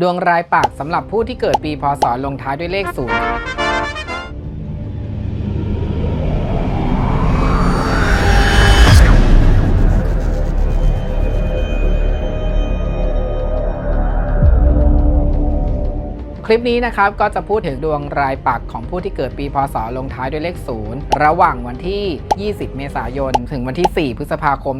ดวงรายปักสำหรับผู้ที่เกิดปีพศลงท้ายด้วยเลขศูนย์ ลิปนี้นะครับก็จะพูดถึงดวงรายปักของผู้ที่เกิดปีพศลงท้ายด้วยเลขศูนย์ระหว่างวันที่ 20 เมษายน ถึงวันที่ 4 พฤษภาคม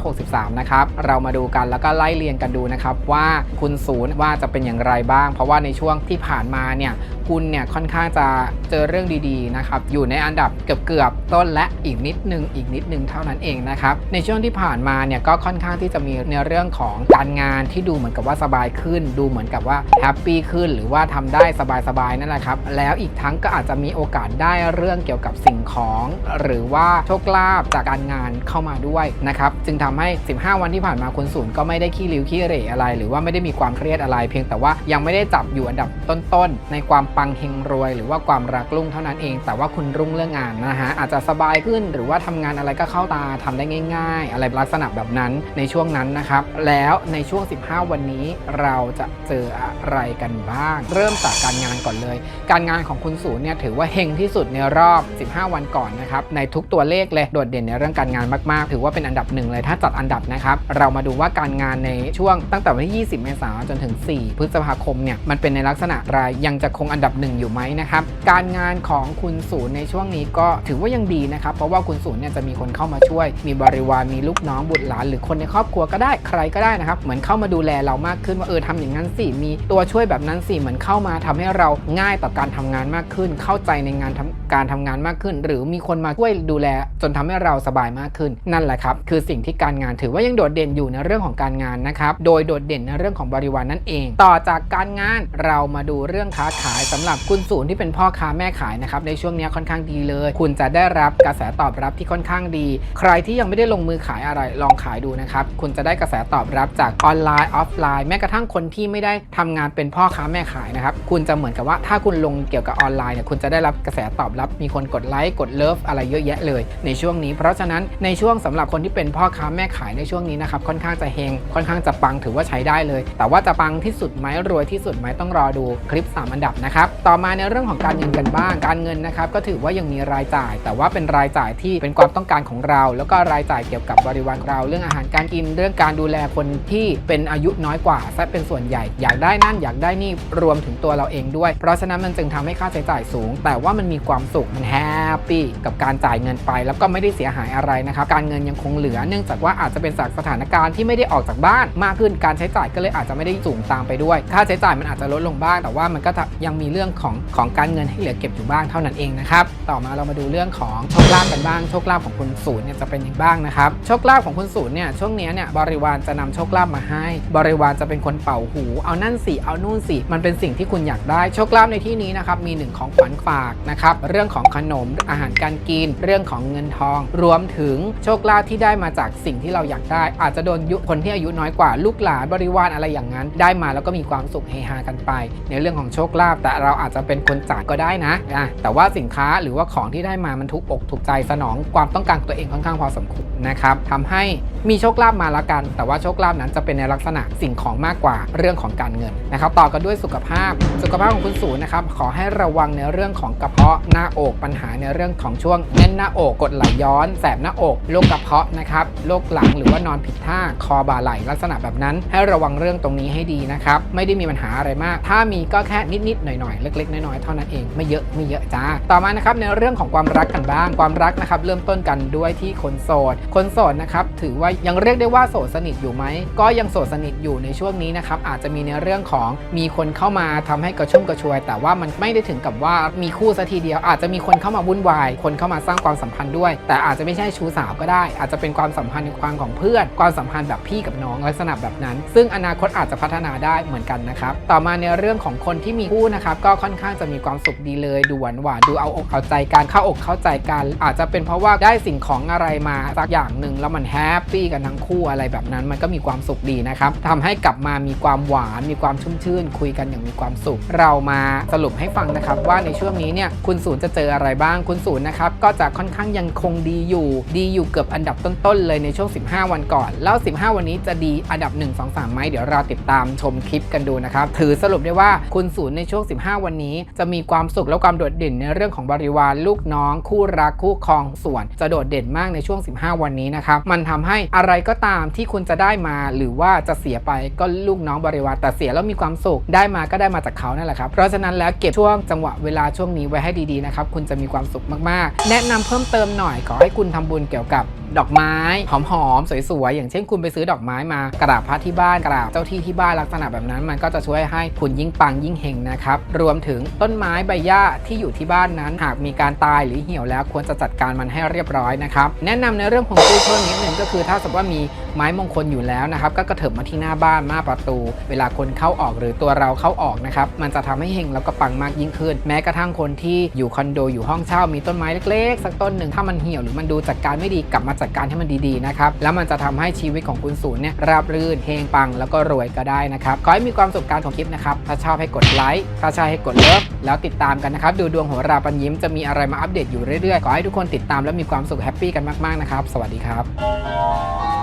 2563 นะครับ เรามาดูกันแล้วก็ไล่เรียงกันดูนะครับ ว่าคุณศูนย์ว่าจะเป็นอย่างไรบ้าง เพราะว่าในช่วงที่ผ่านมาเนี่ยคุณเนี่ยค่อนข้างจะเจอเรื่องดีๆนะครับอยู่ในอันดับเกือบๆต้นและอีกนิดนึงอีกนิดนึงเท่านั้นเองนะครับในช่วงที่ผ่านมาเนี่ยก็ค่อนข้างที่จะมีในเรื่องของการงานที่ดูเหมือนกับว่าสบายขึ้น ดูเหมือนกับว่าแฮปปี้ขึ้นหรือว่าทำได้สบายๆนั่นแหละครับ แล้วอีกทั้งก็อาจจะมีโอกาสได้เรื่องเกี่ยวกับสิ่งของ หรือว่าโชคลาภจากการงานเข้ามาด้วยนะครับจึงทำให้ 15 วันที่ผ่านมาคุณศูนย์ก็ไม่ได้ขี้ริ้วขี้เหร่อะไร หรือว่าไม่ได้มีความเครียดอะไร เพียงแต่ว่ายังไม่ได้จับอยู่อันดับต้นๆ ในความปังเฮงรวย หรือว่าความรักรุ่งเท่านั้นเอง แต่ว่าคุณรุ่งเรื่องงานนะฮะอาจจะสบายขึ้นหรือว่าทำงานอะไรก็เข้าตาทำได้ง่าย ๆ อะไรลักษณะแบบนั้นในช่วงนั้นนะครับแล้วในช่วง 15 วันนี้เราจะเจออะไรกันบ้างเริ่มจากการงานก่อนเลย การงานของคุณศูนย์เนี่ยถือว่าเฮงที่สุดในรอบ 15 วันก่อนนะครับในทุกตัวเลขเลยโดดเด่นในเรื่องการงานมากๆ ถือว่าเป็นอันดับหนึ่งเลยถ้าจัดอันดับนะครับเรามาดูว่าการงานในช่วงตั้งแต่วันที่ 20 เมษายนจนถึง 4 พฤษภาคมเนี่ยมันเป็นในลักษณะรายยังจะคงอันดับหนึ่งอยู่ไหมนะครับการงานของคุณศูนย์ในช่วงนี้ก็ถือว่ายังดีนะครับเพราะว่าคุณศูนย์เนี่ยจะมีคนเข้ามาช่วย มีบริวารมีลูกน้องบุตรหลานหรือคนในครอบครัวก็ได้ใครก็ได้นะครับเหมือนเข้ามาดูแลเรามากขึ้นว่าเออทำอย่างนั้นสิมีตัวช่วยแบบนั้นสิเหมือนเข้ามาทำให้เราง่ายต่อการทำงานมากขึ้น เข้าใจในงานการทำงานมากขึ้น หรือมีคนมาช่วยดูแล จนทำให้เราสบายมากขึ้น นั่นแหละครับ คือสิ่งที่การงานถือว่ายังโดดเด่นอยู่ในเรื่องของการงานนะครับ โดยโดดเด่นในเรื่องของบริวารนนั่นเอง ต่อจากการงานเรามาดูเรื่องค้าขายสำหรับคุณศูนย์ที่เป็นพ่อค้าแม่ขายนะครับในช่วงนี้ค่อนข้างดีเลย คุณจะได้รับกระแสตอบรับที่ค่อนข้างดี ใครที่ยังไม่ได้ลงมือขายอะไรลองขายดูนะครับคุณจะได้กระแสตอบรับจากออนไลน์ออฟไลน์แม้กระทั่งคนที่ไม่ได้ทำงานเป็นพ่อค้าแม่ขายนะครับ คุณจะเหมือนกับว่าถ้าคุณลงเกี่ยวกับออนไลน์เนี่ยคุณจะได้รับกระแสตอบรับ มีคนกดไลค์กดเลิฟอะไรเยอะแยะเลย ในช่วงนี้ เพราะฉะนั้นในช่วงสำหรับคนที่เป็นพ่อค้าแม่ขายในช่วงนี้นะครับค่อนข้างจะเฮงค่อนข้างจะปังถือว่าใช้ได้เลย แต่ว่าจะปังที่สุดไหมรวยที่สุดไหมต้องรอดูคลิป 3 อันดับนะครับต่อมาในเรื่องของการเงินกันบ้าง การเงินนะครับก็ถือว่ายังมีรายจ่าย แต่ว่าเป็นรายจ่ายที่เป็นความต้องการของเรา แล้วก็รายจ่ายเกี่ยวกับบริวารเราเรื่องอาหารการกินเรื่องการดูแลคนที่เป็นอายุน้อยกว่าซะเป็นส่วนใหญ่อยากได้นั่นอยากได้นี่รวมถึงตัวเราเองด้วย เพราะฉะนั้นมันจึงทำให้ค่าใช้จ่ายสูง แต่ว่ามันมีความสุขมันแฮปปี้กับการจ่ายเงินไป แล้วก็ไม่ได้เสียหายอะไรนะครับการเงินยังคงเหลือเนื่องจากว่าอาจจะเป็นจากสถานการณ์ที่ไม่ได้ออกจากบ้านมากขึ้นการใช้จ่ายก็เลยอาจจะไม่ได้สูงตามไปด้วย ค่าใช้จ่ายมันอาจจะลดลงบ้าง แต่ว่ามันก็ยังมีเรื่องของของการเงินให้เหลือเก็บอยู่บ้างเท่านั้นเองนะครับต่อมาเรามาดูเรื่องของโชคลาภกันบ้างโชคลาภของคุณศูนย์เนี่ยจะเป็นยังไงบ้างนะครับโชคลาภของคุณศูนย์เนี่ยช่วงนี้เนี่ยบริวารจะนำโชคลาภมาให้ บริวารจะเป็นคนเป่าหู เอานั่นสิเอานู่นสิมันเป็นสิงที่คุณอยากได้ โชคลาภในที่นี้นะครับมีหนึ่งของขวัญฝากนะครับเรื่องของขนมอาหารการกิน เรื่องของเงินทอง รวมถึงโชคลาภที่ได้มาจากสิ่งที่เราอยากได้ อาจจะโดนยุคนที่อายุน้อยกว่าลูกหลานบริวารอะไรอย่างนั้น ได้มาแล้วก็มีความสุขเฮฮากันไป ในเรื่องของโชคลาภแต่เราอาจจะเป็นคนจ่ายก็ได้นะอะแต่ว่าสินค้าหรือว่าของที่ได้มามันถูกอกถูกใจสนองความต้องการตัวเองค่อนข้างพอสมควรนะครับทำให้มีโชคลาภมาละกัน แต่ว่าโชคลาภนั้นจะเป็นในลักษณะสิ่งของมากกว่าเรื่องของการเงินนะครับต่อกันด้วยสุขภาพสุขภาพของคุณศูนย์นะครับ ขอให้ระวังในเรื่องของกระเพาะหน้าอกปัญหาในเรื่องของช่วงแน่นหน้าอกกดไหลย้อน แสบหน้าอกโรคกระเพาะนะครับโรคหลังหรือว่านอนผิดท่าคอบ่าไหลลักษณะแบบนั้น ให้ระวังเรื่องตรงนี้ให้ดีนะครับไม่ได้มีปัญหาอะไรมาก ถ้ามีก็แค่นิดๆหน่อยๆเล็กๆน้อยๆเท่านั้นเองไม่เยอะไม่เยอะจ้าต่อมานะครับในเรื่องของความรักกันบ้าง ความรักนะครับเริ่มต้นกันด้วยที่คนโสด คนโสดนะครับถือว่ายังเรียกได้ว่าโสดสนิทอยู่ไหมก็ยังโสดสนิทอยู่ในช่วงนี้นะครับอาจจะมีในเรื่องของมีคนเข้ามาทำให้กระชุ่มกระชวย แต่ว่ามันไม่ได้ถึงกับว่ามีคู่ซะทีเดียว อาจจะมีคนเข้ามาวุ่นวาย คนเข้ามาสร้างความสัมพันธ์ด้วย แต่อาจจะไม่ใช่ชู้สาวก็ได้ อาจจะเป็นความสัมพันธ์ในความของเพื่อน ความสัมพันธ์แบบพี่กับน้องลักษณะแบบนั้น ซึ่งอนาคตอาจจะพัฒนาได้เหมือนกันนะครับ ต่อมาในเรื่องของคนที่มีคู่นะครับก็ค่อนข้างจะมีความสุขดีเลยดูหวานหวานดูเอาอกเอาใจกันเข้าอกเข้าใจกัน อาจจะเป็นเพราะว่าได้สิ่งของอะไรมาสักอย่างหนึ่งแล้วมันแฮปปี้กันทั้งคู่อะไรแบบนั้น มันก็มีความสุขดีนะครับทำให้กลับมามีความหวานมีความชุ่มชื่นคุยกันอย่างมีความสุข เรามาสรุปให้ฟังนะครับว่าในช่วงนี้เนี่ยคุณศูนย์จะเจออะไรบ้างคุณศูนย์นะครับก็จะค่อนข้างยังคงดีอยู่ ดีอยู่เกือบอันดับต้นๆเลยในช่วง 15 วันก่อน แล้ว 15 วันนี้จะดีอันดับ 1 2 3ไหมเดี๋ยวเราติดตามชมคลิปกันดูนะครับถือสรุปได้ว่าคุณศูนย์ในช่วง 15 วันนี้ จะมีความสุขและความโดดเด่นในเรื่องของบริวารลูกน้อง คู่รักคู่ครองส่วน จะโดดเด่นมากในช่วง 15 วันนี้นะครับมันทำให้อะไรก็ตามที่คุณจะได้มา หรือว่าจะเสียไปก็ลูกน้องบริวารแต่เสียแล้วมีความสุขได้มาก็ได้ได้มาจากเขานั่นแหละครับ เพราะฉะนั้นแล้วเก็บช่วงจังหวะเวลาช่วงนี้ไว้ให้ดีๆนะครับ คุณจะมีความสุขมากๆ แนะนำเพิ่มเติมหน่อยขอให้คุณทำบุญเกี่ยวกับดอกไม้หอมๆสวยๆอย่างเช่นคุณไปซื้อดอกไม้มากราบพระที่บ้านกราบเจ้าที่ที่บ้านลักษณะแบบนั้น มันก็จะช่วยให้คุณยิ่งปังยิ่งเฮงนะครับรวมถึงต้นไม้ใบหญ้าที่อยู่ที่บ้านนั้น หากมีการตายหรือเหี่ยวแล้วควรจะจัดการมันให้เรียบร้อยนะครับแนะนำในเรื่องของตู้เพิ่มนิดนึงก็คือถ้าสมมติว่ามีไม้มงคลอยู่แล้วนะครับก็กระเถิบมาที่หน้าบ้านหน้าประตู เวลาคนเข้าออกหรือตัวเราเข้าออกนะครับมันจะทำให้เฮงแล้วก็ปังมากยิ่งขึ้น แม้กระทั่งคนที่อยู่คอนโดอยู่ห้องเช่ามีต้นไม้เล็กๆ สักต้นหนึ่งถ้ามันเหี่ยวหรือมันดูจัดการไม่ดีกลับมาจัดการให้มันดีๆนะครับแล้วมันจะทำให้ชีวิตของคุณศูนย์เนี่ยราบรื่นเฮงปังแล้วก็รวยก็ได้นะครับขอให้มีความสุขการชมคลิปนะครับถ้าชอบให้กดไลค์ถ้าใช่ให้กดเลิฟแล้วติดตามกันนะครับดูดวงโหราปัญยิ้มจะมีอะไรมาอัปเดตอยู่เรื่อยๆขอให้ทุกคนติดตามและมีความสุขแฮปปี้กันมากๆนะครับสวัสดีครับ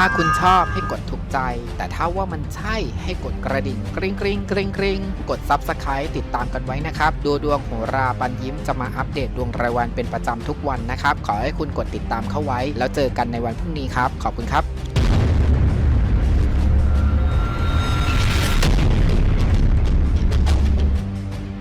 ถ้าคุณชอบให้กดถูกใจ แต่ถ้าว่ามันใช่ให้กดกระดิ่งกริ๊งกริ๊งกริ๊งกริ๊งกด Subscribe ติดตามกันไว้นะครับ ดูดวงโหราบันยิ้มจะมาอัปเดตดวงรายวันเป็นประจำทุกวันนะครับ ขอให้คุณกดติดตามเข้าไว้ แล้วเจอกันในวันพรุ่งนี้ครับ ขอบคุณครับ